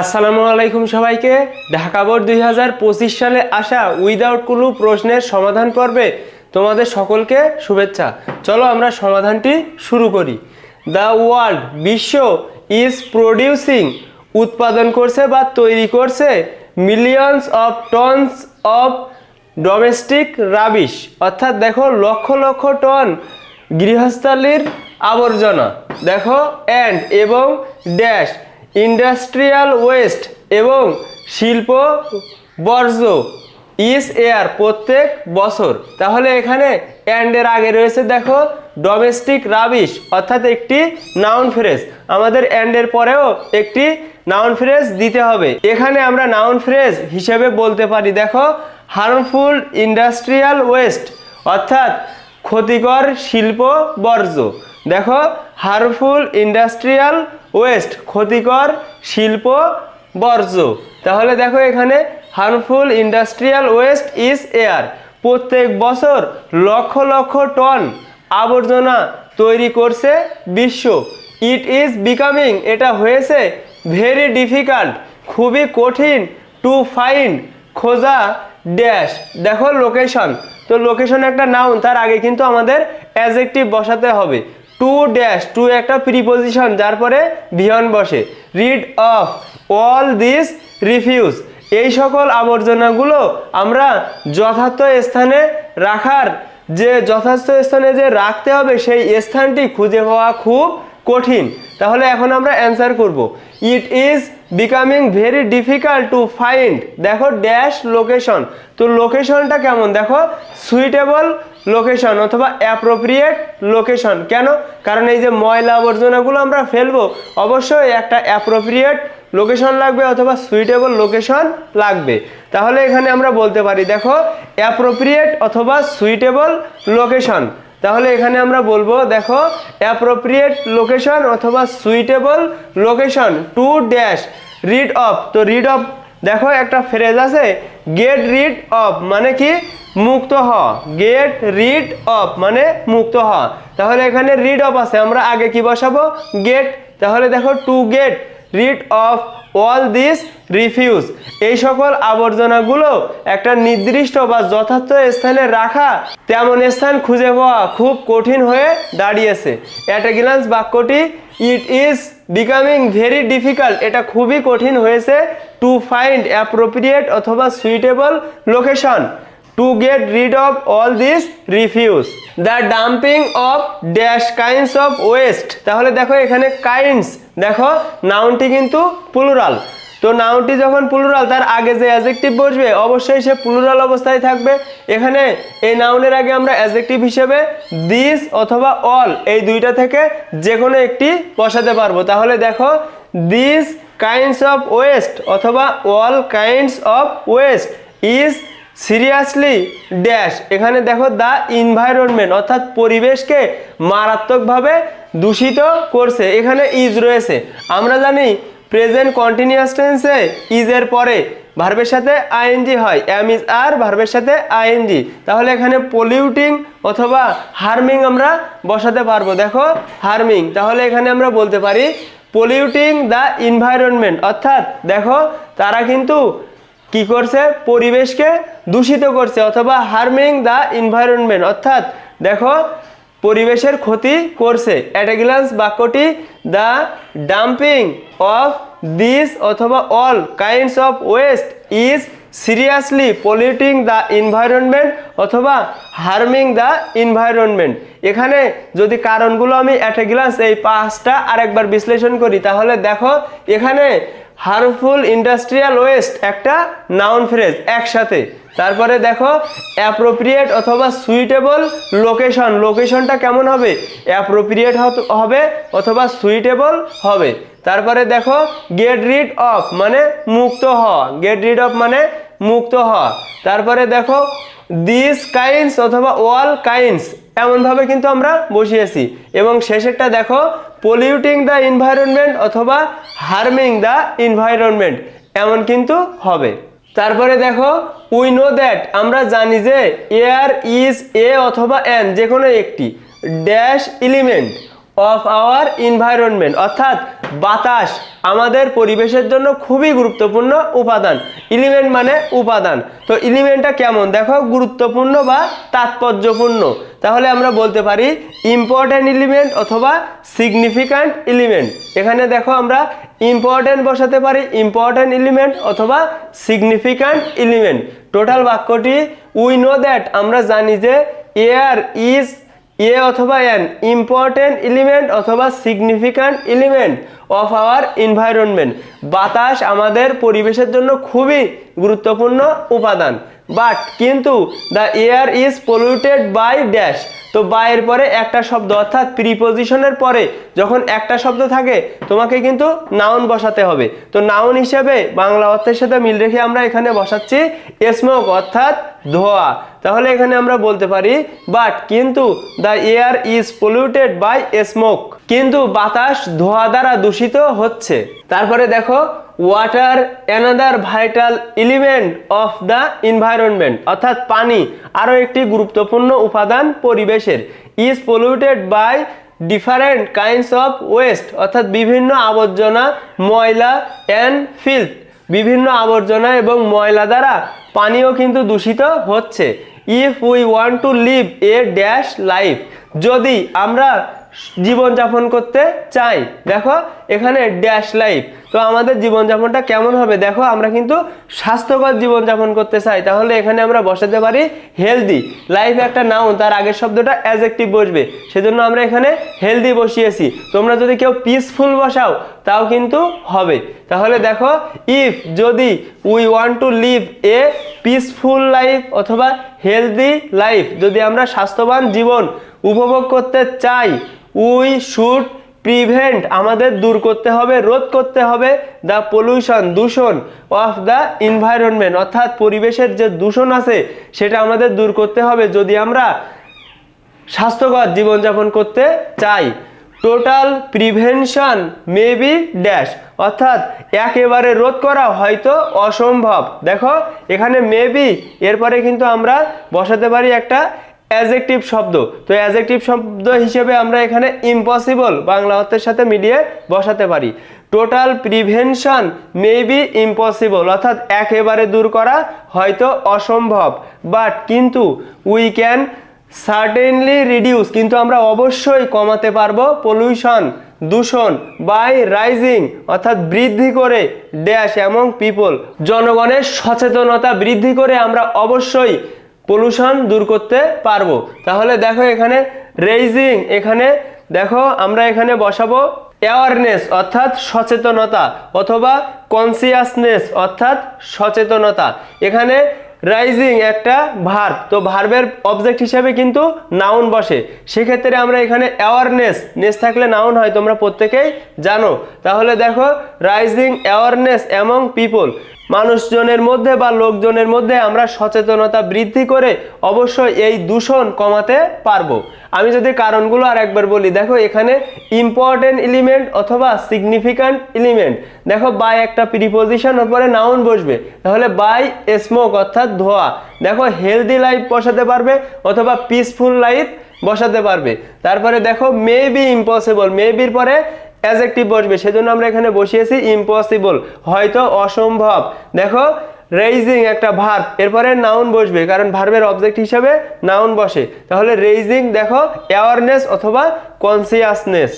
আসসালামু আলাইকুম সবাইকে। ঢাকা বোর্ড দুই হাজার পঁচিশ সালে আসা উইদাউট কুলু প্রশ্নের সমাধান পর্বে তোমাদের সকলকে শুভেচ্ছা। চলো আমরা সমাধানটি শুরু করি। দ্য ওয়ার্ল্ড, বিশ্ব ইজ প্রডিউসিং, উৎপাদন করছে বা তৈরি করছে millions of tons of domestic rubbish. অর্থাৎ দেখো, লক্ষ লক্ষ টন গৃহস্থালির আবর্জনা। দেখো অ্যান্ড এবং ড্যাশ ইন্ডাস্ট্রিয়াল ওয়েস্ট এবং শিল্প বর্জ্য, ইস এয়ার প্রত্যেক বছর। তাহলে এখানে অ্যান্ডের আগে রয়েছে, দেখো ডোমেস্টিক রাবিশ অর্থাৎ একটি নাউন ফ্রেজ আমাদের অ্যান্ডের পরেও একটি নাউন ফ্রেজ দিতে হবে। এখানে আমরা নাউন ফ্রেজ হিসেবে বলতে পারি, দেখো হার্মফুল ইন্ডাস্ট্রিয়াল ওয়েস্ট অর্থাৎ ক্ষতিকর শিল্প বর্জ্য। দেখো হার্মফুল ইন্ডাস্ট্রিয়াল ওয়েস্ট, ক্ষতিকর শিল্প বর্জ্য। তাহলে দেখো এখানে harmful industrial waste is air প্রত্যেক বছর লক্ষ লক্ষ টন আবর্জনা তৈরি করছে বিশ্ব। ইট ইজ বিকামিং এটা হয়েছে ভেরি ডিফিকাল্ট খুবই কঠিন টু ফাইন্ড খোঁজা ড্যাশ দেখো লোকেশন তো লোকেশন একটা নাউন তার আগে কিন্তু আমাদের অ্যাজেক্টিভ বসাতে হবে। টু ড্যাশ, টু একটা প্রিপোজিশন যার পরে ভিয়ন বসে। Rid of all this refuse এই সকল আবর্জনাগুলো আমরা যথার্থ স্থানে রাখার যে যথার্থ স্থানে যে রাখতে হবে, সেই স্থানটি খুঁজে পাওয়া খুব কঠিন। তাহলে এখন আমরা অ্যান্সার করব। It is becoming very difficult to find দেখো ড্যাশ লোকেশন তো লোকেশনটা কেমন? দেখো সুইটেবল লোকেশন অথবা অ্যাপ্রোপ্রিয়েট লোকেশন কেন? কারণ এই যে ময়লা আবর্জনাগুলো আমরা ফেলব, অবশ্যই একটা অ্যাপ্রোপ্রিয়েট লোকেশন লাগবে অথবা সুইটেবল লোকেশন লাগবে। তাহলে এখানে আমরা বলতে পারি, দেখো অ্যাপ্রোপ্রিয়েট অথবা সুইটেবল লোকেশন তাহলে এখানে আমরা বলব, দেখো অ্যাপ্রোপ্রিয়েট লোকেশন অথবা suitable location to dash rid of তো রিড অফ দেখো, একটা ফ্রেজ আছে গেট রিড অফ মানে কি? মুক্ত হ। গেট রিড অফ মানে মুক্ত হ। তাহলে এখানে রিড অফ আছে, আমরা আগে কি বসাবো? গেট তাহলে দেখো to get rid of all this refuse এই সকল আবর্জনাগুলো একটা নির্দিষ্ট বা যথার্থ স্থানে রাখা তেমন স্থান খুঁজে পাওয়া খুব কঠিন হয়ে দাঁড়িয়েছে। অ্যাটাগিলান্স বাক্যটি it is becoming very difficult এটা খুবই কঠিন হয়েছে টু ফাইন্ড অ্যাপ্রোপ্রিয়েট অথবা suitable location to get rid of all this refuse the dumping of dash kinds of waste তাহলে দেখো এখানে কাইন্ডস দেখো নাউনটি কিন্তু প্লুরাল তো নাউনটি যখন প্লুরাল তার আগে যে অ্যাজেক্টিভ বসবে, অবশ্যই সে প্লুরাল অবস্থায় থাকবে। এখানে এই নাউনের আগে আমরা অ্যাজেক্টিভ হিসেবে দিস অথবা অল এই দুইটা থেকে যে কোনো একটি বসাতে পারব। তাহলে দেখো দিস কাইন্ডস অফ ওয়েস্ট অথবা all kinds of waste is seriously dash এখানে দেখো দ্য ইনভায়রনমেন্ট অর্থাৎ পরিবেশকে মারাত্মকভাবে দূষিত করছে। এখানে ইজ রয়েছে। আমরা জানি প্রেজেন্ট কন্টিনিউয়াস টেন্সে ইজের পরে ভার্বের সাথে আইএনজি হয়। এম ইজ আর ভার্বের সাথে আইএনজি তাহলে এখানে পলিউটিং অথবা হার্মিং আমরা বসাতে পারব। দেখো হার্মিং তাহলে এখানে আমরা বলতে পারি পলিউটিং দ্য ইনভায়রনমেন্ট অর্থাৎ, দেখো, তারা কিন্তু কি করছে? পরিবেশকে দূষিত করছে অথবা হার্মিং দ্য এনভায়রনমেন্ট অর্থাৎ দেখো, পরিবেশের ক্ষতি করছে। অ্যাটাগিলান্স বাক্যটি দ্য ডাম্পিং অফ দিস অথবা all kinds of waste is seriously polluting the environment অথবা হার্মিং দ্য এনভায়রনমেন্ট এখানে যদি কারণগুলো আমি অ্যাটাগিলান্স এই পাঁচটা আরেকবার বিশ্লেষণ করি, তাহলে দেখো এখানে হার্মফুল ইন্ডাস্ট্রিয়াল ওয়েস্ট একটা নাউন ফ্রেজ একসাথে। তারপরে দেখো অ্যাপ্রোপ্রিয়েট অথবা সুইটেবল লোকেশন লোকেশনটা কেমন হবে? অ্যাপ্রোপ্রিয়েট হবে অথবা সুইটেবল হবে। তারপরে দেখো গেট রিড অফ মানে মুক্ত হওয়া। গেট রিড অফ মানে মুক্ত হওয়া। তারপরে দেখো দিস কাইন্ডস অথবা অল কাইন্ডস এমনভাবে কিন্তু আমরা বসিয়েছি। এবং শেষেরটা দেখো পলিউটিং দ্য এনভায়রনমেন্ট অথবা হার্মিং দ্য এনভায়রনমেন্ট এমন কিন্তু হবে। তারপরে দেখো উই নো দ্যাট আমরা জানি যে এয়ার ইজ এ অথবা এন যে কোনো একটি dash element of our environment অর্থাৎ বাতাস আমাদের পরিবেশের জন্য খুবই গুরুত্বপূর্ণ উপাদান। এলিমেন্ট মানে উপাদান। তো এলিমেন্টটা কেমন? দেখো, গুরুত্বপূর্ণ বা তাৎপর্যপূর্ণ। তাহলে আমরা বলতে পারি ইম্পর্ট্যান্ট এলিমেন্ট অথবা সিগনিফিক্যান্ট এলিমেন্ট এখানে দেখো আমরা ইম্পর্ট্যান্ট বসাতে পারি ইম্পর্ট্যান্ট এলিমেন্ট অথবা সিগনিফিক্যান্ট এলিমেন্ট টোটাল বাক্যটি উই নো দ্যাট আমরা জানি যে এয়ার ইজ এ অথবা এন ইম্পর্টেন্ট এলিমেন্ট অথবা significant element of our environment বাতাস আমাদের পরিবেশের জন্য খুবই গুরুত্বপূর্ণ উপাদান। বাট কিন্তু the air is polluted by dash তো বাইয়ের পরে একটা শব্দ অর্থাৎ প্রিপোজিশনের পরে যখন একটা শব্দ থাকে, তোমাকে কিন্তু নাউন বসাতে হবে। তো নাউন হিসেবে বাংলা অর্থের সাথে মিল রেখে আমরা এখানে বসাচ্ছি স্মোক অর্থাৎ ধোয়া। তাহলে এখানে আমরা বলতে পারি বাট কিন্তু the air is polluted by smoke কিন্তু বাতাস ধোয়া দ্বারা দূষিত হচ্ছে। তারপরে দেখো water another vital element of the environment অর্থাৎ পানি, আরও একটি গুরুত্বপূর্ণ উপাদান পরিবেশের। Is polluted by different kinds of waste অর্থাৎ বিভিন্ন আবর্জনা, ময়লা অ্যান্ড ফিল্থ বিভিন্ন আবর্জনা এবং ময়লা দ্বারা পানিও কিন্তু দূষিত হচ্ছে। If we want to live a dash life যদি আমরা জীবনযাপন করতে চাই। দেখো, এখানে ড্যাশ লাইফ তো আমাদের জীবনযাপনটা কেমন হবে? দেখো, আমরা কিন্তু স্বাস্থ্যকর জীবনযাপন করতে চাই। তাহলে এখানে আমরা বসাতে পারি হেলদি লাইফ একটা নাউন তার আগের শব্দটা অ্যাজেক্টিভ বসবে। সেজন্য আমরা এখানে হেলদি বসিয়েছি। তোমরা যদি কেউ পিসফুল বসাও, তাও কিন্তু হবে। তাহলে দেখো ইফ যদি we want to live a peaceful life অথবা হেলদি লাইফ যদি আমরা স্বাস্থ্যবান জীবন উপভোগ করতে চাই উই শুড প্রিভেন্ট আমাদের দূর করতে হবে, রোধ করতে হবে দ্য পলিউশন দূষণ অফ দ্য এনভায়রনমেন্ট অর্থাৎ পরিবেশের যে দূষণ আছে, সেটা আমাদের দূর করতে হবে যদি আমরা স্বাস্থ্যকর জীবনযাপন করতে চাই। Total prevention may be dash অর্থাৎ একেবারে রোধ করা হয়তো অসম্ভব। দেখো, এখানে মেবি এরপরে কিন্তু আমরা বসাতে পারি একটা অ্যাজেক্টিভ শব্দ। তো অ্যাজেক্টিভ শব্দ হিসেবে আমরা এখানে ইম্পসিবল বাংলা অর্থের সাথে মিলিয়ে বসাতে পারি। Total prevention may be impossible অর্থাৎ একেবারে দূর করা হয়তো অসম্ভব। বাট কিন্তু উই ক্যান সার্টেনলি রিডিউস কিন্তু আমরা অবশ্যই কমাতে পারব পলিউশন দূষণ বাই রাইজিং অর্থাৎ বৃদ্ধি করে ড্যাশ এবং পিপল জনগণের সচেতনতা বৃদ্ধি করে আমরা অবশ্যই পলিউশন দূর করতে পারব। তাহলে দেখো এখানে রেইজিং এখানে দেখো আমরা এখানে বসাবো অ্যাওয়ারনেস অর্থাৎ সচেতনতা, অথবা কনসিয়াসনেস অর্থাৎ সচেতনতা। এখানে রাইজিং একটা ভার্ব তো ভার্বের অবজেক্ট হিসেবে কিন্তু নাউন বসে। সেক্ষেত্রে আমরা এখানে অ্যাওয়ারনেস নেস থাকলে নাউন হয়, তোমরা প্রত্যেকেই জানো। তাহলে দেখো রাইজিং অ্যাওয়ারনেস অ্যামং পিপল মানুষজনের মধ্যে বা লোকজনের মধ্যে আমরা সচেতনতা বৃদ্ধি করে অবশ্যই এই দূষণ কমাতে পারব। আমি যদি কারণগুলো আর একবার বলি, দেখো এখানে ইম্পর্টেন্ট এলিমেন্ট অথবা সিগনিফিক্যান্ট এলিমেন্ট দেখো বাই একটা প্রিপোজিশন পরে নাউন বসবে। তাহলে বাই স্মোক অর্থাৎ ধোয়া। দেখো হেলদি লাইফ বসাতে পারবে অথবা পিসফুল লাইফ বসাতে পারবে। তারপরে দেখো মে বি ইম্পসিবল মে বির পরে অ্যাজেক্টিভ বসবে। সেজন্য আমরা এখানে বসিয়েছি ইম্পসিবল হয়তো অসম্ভব। দেখো রেইজিং একটা ভার্ব এরপরে নাউন বসবে, কারণ ভার্বের অবজেক্ট হিসেবে নাউন বসে। তাহলে রেইজিং দেখো অ্যাওয়ারনেস অথবা কনসিয়াসনেস